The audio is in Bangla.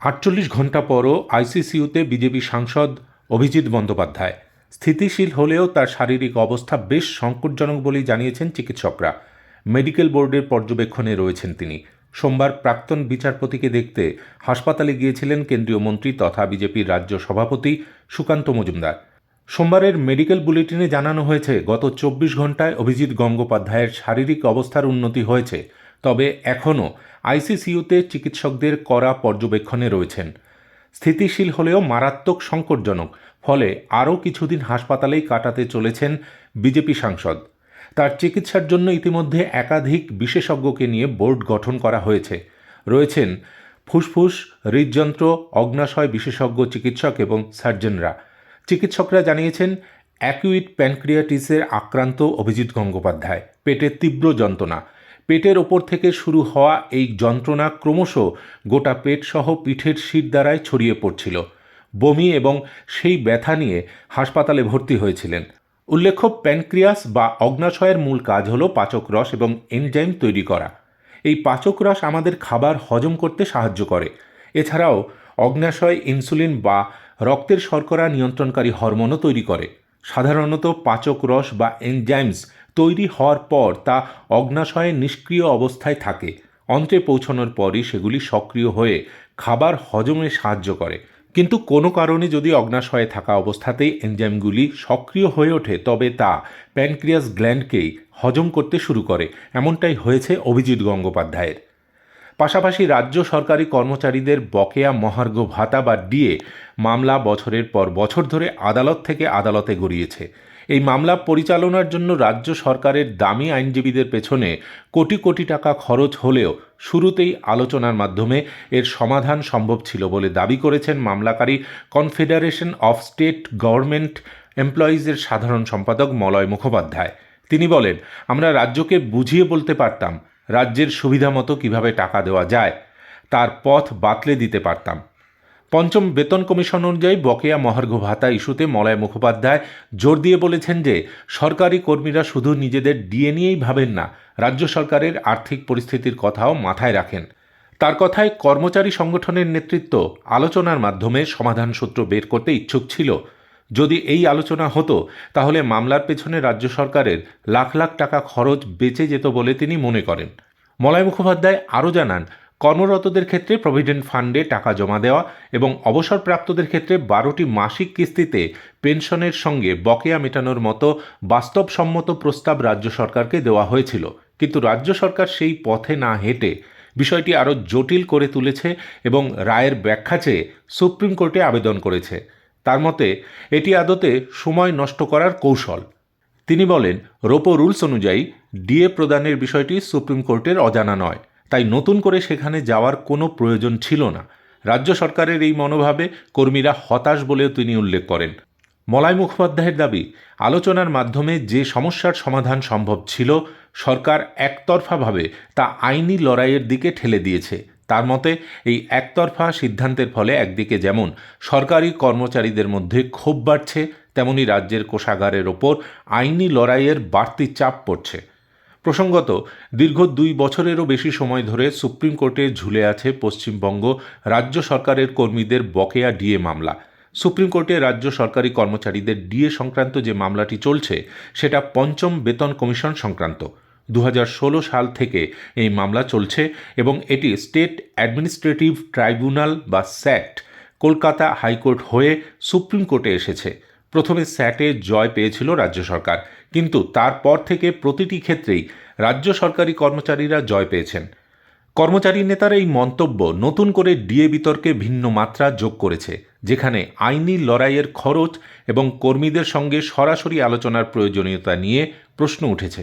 আটচল্লিশ ঘণ্টা পরও আইসিসিউতে বিজেপি সাংসদ অভিজিৎ বন্দ্যোপাধ্যায়। স্থিতিশীল হলেও তার শারীরিক অবস্থা বেশ সংকটজনক বলেই জানিয়েছেন চিকিৎসকরা। মেডিকেল বোর্ডের পর্যবেক্ষণে রয়েছেন তিনি। সোমবার প্রাক্তন বিচারপতিকে দেখতে হাসপাতালে গিয়েছিলেন কেন্দ্রীয় মন্ত্রী তথা বিজেপির রাজ্য সভাপতি সুকান্ত মজুমদার। সোমবারের মেডিকেল বুলেটিনে জানানো হয়েছে, গত চব্বিশ ঘন্টায় অভিজিৎ গঙ্গোপাধ্যায়ের শারীরিক অবস্থার উন্নতি হয়েছে। তবে এখনও আইসিসিউতে চিকিৎসকদের কড়া পর্যবেক্ষণে রয়েছেন। স্থিতিশীল হলেও মারাত্মক সংকটজনক, ফলে আরও কিছুদিন হাসপাতালেই কাটাতে চলেছেন বিজেপি সাংসদ। তার চিকিৎসার জন্য ইতিমধ্যে একাধিক বিশেষজ্ঞকে নিয়ে বোর্ড গঠন করা হয়েছে। রয়েছেন ফুসফুস, হৃদযন্ত্র, অগ্নাশয় বিশেষজ্ঞ চিকিৎসক এবং সার্জনরা। চিকিৎসকরা জানিয়েছেন অ্যাকুইট প্যানক্রিয়াটিসের আক্রান্ত অভিজিৎ গঙ্গোপাধ্যায়। পেটে তীব্র যন্ত্রণা। পেটের ওপর থেকে শুরু হওয়া এই যন্ত্রণা ক্রমশ গোটা পেটসহ পিঠের শির দ্বারায় ছড়িয়ে পড়ছিল। বমি এবং সেই ব্যথা নিয়ে হাসপাতালে ভর্তি হয়েছিলেন। উল্লেখ্য, প্যানক্রিয়াস বা অগ্নাশয়ের মূল কাজ হল পাচক রস এবং এনজাইম তৈরি করা। এই পাচক রস আমাদের খাবার হজম করতে সাহায্য করে। এছাড়াও অগ্নাশয়, ইনসুলিন বা রক্তের শর্করা নিয়ন্ত্রণকারী হরমোনও তৈরি করে। সাধারণত পাচক রস বা এনজাইমস তৈরি হওয়ার পর তা অগ্নাশয়ে নিষ্ক্রিয় অবস্থায় থাকে। অন্ত্রে পৌঁছানোর পরই সেগুলি সক্রিয় হয়ে খাবার হজমে সাহায্য করে। কিন্তু কোনো কারণে যদি অগ্নাশয়ে থাকা অবস্থাতেই এনজাইমগুলি সক্রিয় হয়ে ওঠে, তবে তা প্যানক্রিয়াস গ্ল্যান্ডকেই হজম করতে শুরু করে। এমনটাই হয়েছে অভিজিৎ গঙ্গোপাধ্যায়ের। পাশাপাশি রাজ্য সরকারি কর্মচারীদের বকেয়া মহার্ঘ ভাতা বা ডিএ মামলা বছরের পর বছর ধরে আদালত থেকে আদালতে গড়িয়েছে। এই মামলা পরিচালনার জন্য রাজ্য সরকারের দামি আইনজীবীদের পেছনে কোটি কোটি টাকা খরচ হলেও শুরুতেই আলোচনার মাধ্যমে এর সমাধান সম্ভব ছিল বলে দাবি করেছেন মামলাকারী কনফেডারেশন অফ স্টেট গভর্নমেন্ট এমপ্লয়িজের সাধারণ সম্পাদক মলয় মুখোপাধ্যায়। তিনি বলেন, আমরা রাজ্যকে বুঝিয়ে বলতে পারতাম রাজ্যের সুবিধা মতো কীভাবে টাকা দেওয়া যায়, তার পথ বাতলে দিতে পারতাম। পঞ্চম বেতন কমিশন অনুযায়ী বকেয়া মহার্ঘ ভাতা ইস্যুতে মলয় মুখোপাধ্যায় জোর দিয়ে বলেছেন যে, সরকারি কর্মীরা শুধু নিজেদের ডিএ নিয়েই ভাবেন না, রাজ্য সরকারের আর্থিক পরিস্থিতির কথাও মাথায় রাখেন। তার কথায় কর্মচারী সংগঠনের নেতৃত্ব আলোচনার মাধ্যমে সমাধান সূত্র বের করতে ইচ্ছুক ছিল। যদি এই আলোচনা হতো, তাহলে মামলার পেছনে রাজ্য সরকারের লাখ লাখ টাকা খরচ বেঁচে যেত বলে তিনি মনে করেন। মলয় মুখোপাধ্যায় আরও জানান, কর্মরতদের ক্ষেত্রে প্রভিডেন্ট ফান্ডে টাকা জমা দেওয়া এবং অবসরপ্রাপ্তদের ক্ষেত্রে বারোটি মাসিক কিস্তিতে পেনশনের সঙ্গে বকেয়া মেটানোর মতো বাস্তবসম্মত প্রস্তাব রাজ্য সরকারকে দেওয়া হয়েছিল। কিন্তু রাজ্য সরকার সেই পথে না হেঁটে বিষয়টি আরও জটিল করে তুলেছে এবং রায়ের ব্যাখ্যা চেয়ে সুপ্রিম কোর্টে আবেদন করেছে। তার মতে, এটি আদতে সময় নষ্ট করার কৌশল। তিনি বলেন, রোপো রুলস অনুযায়ী, ডিএ প্রদানের বিষয়টি সুপ্রিম কোর্টের অজানা নয়, তাই নতুন করে সেখানে যাওয়ার কোনো প্রয়োজন ছিল না। রাজ্য সরকারের এই মনোভাবে কর্মীরা হতাশ বলেও তিনি উল্লেখ করেন। মলয় মুখোপাধ্যায়ের দাবি, আলোচনার মাধ্যমে যে সমস্যার সমাধান সম্ভব ছিল, সরকার একতরফাভাবে তা আইনি লড়াইয়ের দিকে ঠেলে দিয়েছে। তার মতে, এই একতরফা সিদ্ধান্তের ফলে একদিকে যেমন সরকারি কর্মচারীদের মধ্যে ক্ষোভ বাড়ছে, তেমনি রাজ্যের কোষাগারের ওপর আইনি লড়াইয়ের বাড়তি চাপ পড়ছে। প্রসঙ্গত, দীর্ঘ দুই বছরেরও বেশি সময় ধরে সুপ্রিম কোর্টে ঝুলে আছে পশ্চিমবঙ্গ রাজ্য সরকারের কর্মীদের বকেয়া ডিএ মামলা। সুপ্রিম কোর্টে রাজ্য সরকারি কর্মচারীদের ডিএ সংক্রান্ত যে মামলাটি চলছে, সেটা পঞ্চম বেতন কমিশন সংক্রান্ত। দু হাজার ষোলো সাল থেকে এই মামলা চলছে এবং এটি স্টেট অ্যাডমিনিস্ট্রেটিভ ট্রাইব্যুনাল বা স্যাট কলকাতা হাইকোর্ট হয়ে সুপ্রিম কোর্টে এসেছে। প্রথমে স্যাটে জয় পেয়েছিল রাজ্য সরকার, কিন্তু তারপর থেকে প্রতিটি ক্ষেত্রেই রাজ্য সরকারি কর্মচারীরা জয় পেয়েছেন। কর্মচারী নেতার এই মন্তব্য নতুন করে ডিএ বিতর্কে ভিন্ন মাত্রা যোগ করেছে, যেখানে আইনি লড়াইয়ের খরচ এবং কর্মীদের সঙ্গে সরাসরি আলোচনার প্রয়োজনীয়তা নিয়ে প্রশ্ন উঠেছে।